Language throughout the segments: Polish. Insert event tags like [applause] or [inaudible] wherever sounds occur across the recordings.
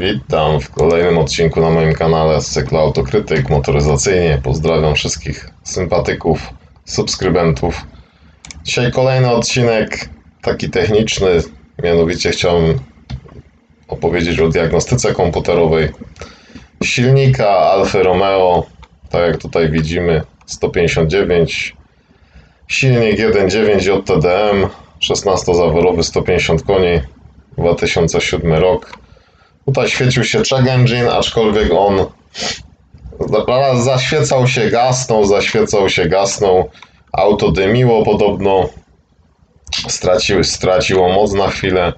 Witam w kolejnym odcinku na moim kanale z cyklu Autokrytyk Motoryzacyjnie. Pozdrawiam wszystkich sympatyków, subskrybentów. Dzisiaj kolejny odcinek, taki techniczny, mianowicie chciałem opowiedzieć o diagnostyce komputerowej silnika Alfa Romeo, tak jak tutaj widzimy, 159, silnik 1.9 JTDM, 16-zaworowy, 150 koni, 2007 rok. Tutaj świecił się check engine, aczkolwiek on zaświecał się, gasnął, zaświecał się, gasnął. Auto dymiło podobno. Stracił, straciło moc na chwilę.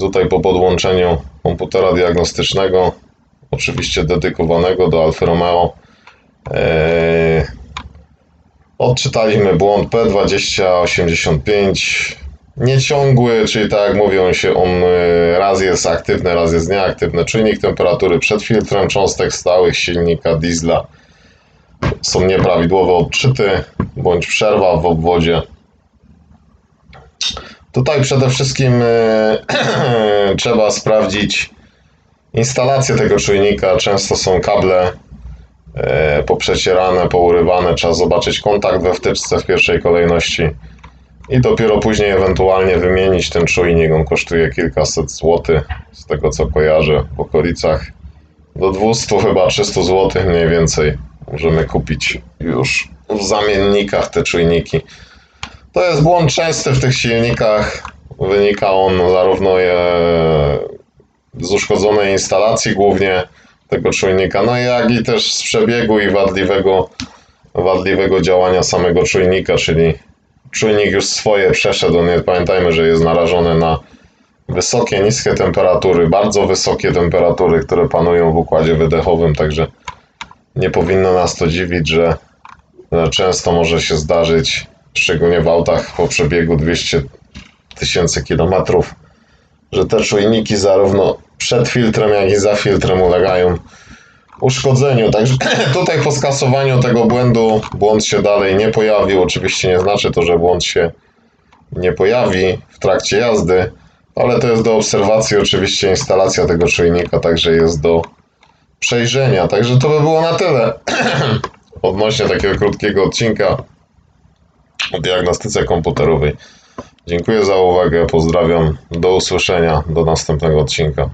Tutaj po podłączeniu komputera diagnostycznego, oczywiście dedykowanego do Alfa Romeo, e, odczytaliśmy błąd P2085 nieciągły, czyli tak jak mówią się, on raz jest aktywny, raz jest nieaktywny. Czujnik temperatury przed filtrem cząstek stałych silnika diesla są nieprawidłowo odczyty, bądź przerwa w obwodzie. Tutaj przede wszystkim y, [clears throat] trzeba sprawdzić instalację tego czujnika. Często są kable y, poprzecierane, pourywane. Trzeba zobaczyć kontakt we wtyczce w pierwszej kolejności i dopiero później ewentualnie wymienić ten czujnik. On kosztuje kilkaset złotych, z tego co kojarzę, w okolicach do 200 chyba 300 złotych mniej więcej możemy kupić już w zamiennikach te czujniki. To jest błąd częsty w tych silnikach. Wynika on zarówno je z uszkodzonej instalacji głównie tego czujnika, no jak i też z przebiegu i wadliwego, wadliwego działania samego czujnika, czyli czujnik już swoje przeszedł. Nie pamiętajmy, że jest narażony na wysokie, niskie temperatury, bardzo wysokie temperatury, które panują w układzie wydechowym, także nie powinno nas to dziwić, że często może się zdarzyć, szczególnie w autach po przebiegu 200 tysięcy kilometrów, że te czujniki zarówno przed filtrem, jak i za filtrem ulegają uszkodzeniu. Także [clears throat] tutaj po skasowaniu tego błędu błąd się dalej nie pojawił. Oczywiście nie znaczy to, że błąd się nie pojawi w trakcie jazdy, ale to jest do obserwacji oczywiście instalacja tego czujnika, także jest do przejrzenia. Także to by było na tyle [clears throat] odnośnie takiego krótkiego odcinka o diagnostyce komputerowej. Dziękuję za uwagę, pozdrawiam, do usłyszenia, do następnego odcinka.